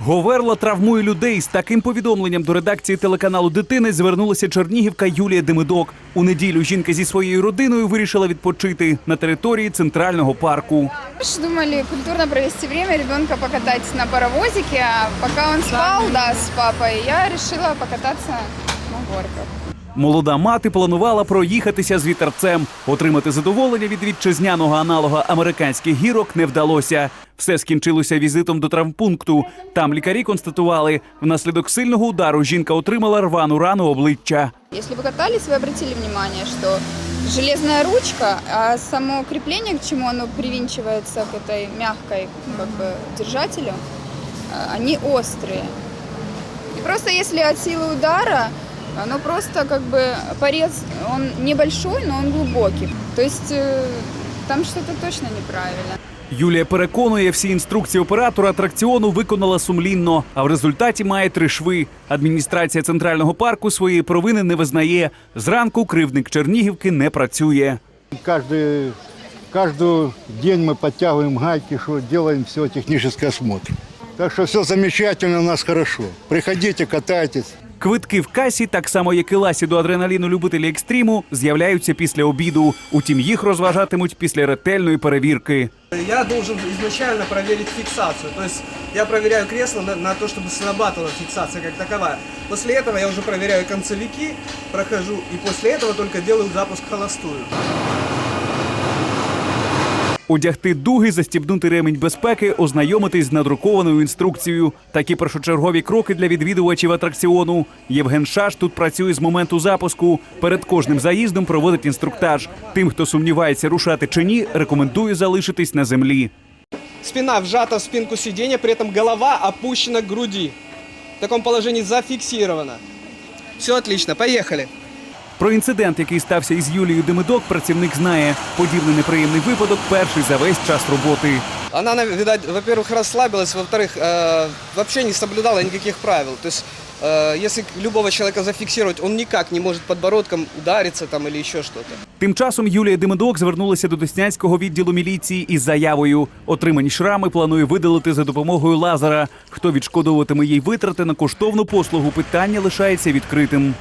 Говерла травмує людей. З таким повідомленням до редакції телеканалу Дитини звернулася чернігівка Юлія Демидок. У неділю жінка зі своєю родиною вирішила відпочити на території центрального парку. Ми ж думали культурно провести время, ребенка покатати на паровозике, а пока он спав да, з папою, я вирішила покататься на горках. Молода мати планувала проїхатися з вітерцем. Отримати задоволення від вітчизняного аналога американських гірок не вдалося. Все скінчилося візитом до травмпункту. Там лікарі констатували, внаслідок сильного удару жінка отримала рвану рану обличчя. Если вы катались, вы обратили внимание, что железная ручка, а само крепление, к чему оно привинчивается к этой мягкой как бы, держателю, а, они острые. И просто если от силы удара, оно просто как бы порез, он небольшой, но он глубокий. То есть э, там что-то точно неправильно. Юлія переконує, всі інструкції оператора атракціону виконала сумлінно, а в результаті має три шви. Адміністрація центрального парку своєї провини не визнає. Зранку кривдник Чернігівки не працює. Каждый, каждый день мы подтягиваем гайки, что делаем все технический осмотр. Так что все замечательно, у нас хорошо. Приходите, катайтесь. Квитки в касі, так само як і ласі до адреналіну любителі екстриму, з'являються після обіду. Утім, їх розважатимуть після ретельної перевірки. Я должен изначально проверить фиксацию. То есть я проверяю кресло на, на то, чтобы срабатывала фиксация как таковая. После этого я уже проверяю концевики, прохожу, и после этого только делаю запуск в холостую. Одягти дуги, застібнути ремінь безпеки, ознайомитись з надрукованою інструкцією. Такі першочергові кроки для відвідувачів атракціону. Євген Шаш тут працює з моменту запуску. Перед кожним заїздом проводить інструктаж. Тим, хто сумнівається, рушати чи ні, рекомендую залишитись на землі. Спина вжата в спинку сиденья, при этом голова опущена к груди. В таком положении зафиксирована. Все отлично, поехали. Про інцидент, який стався із Юлією Демидок, працівник знає. Подібний неприємний випадок перший за весь час роботи. Она, нав- видать, во-первых, расслабилась, во-вторых, э, вообще не соблюдала никаких правил. То есть, э, если любого человека зафиксировать, он никак не может подбородком удариться там или еще что-то. Тим часом Юлія Демидок звернулася до Деснянського відділу міліції із заявою. Отримані шрами планує видалити за допомогою лазера. Хто відшкодовуватиме їй витрати на коштовну послугу, питання лишається відкритим.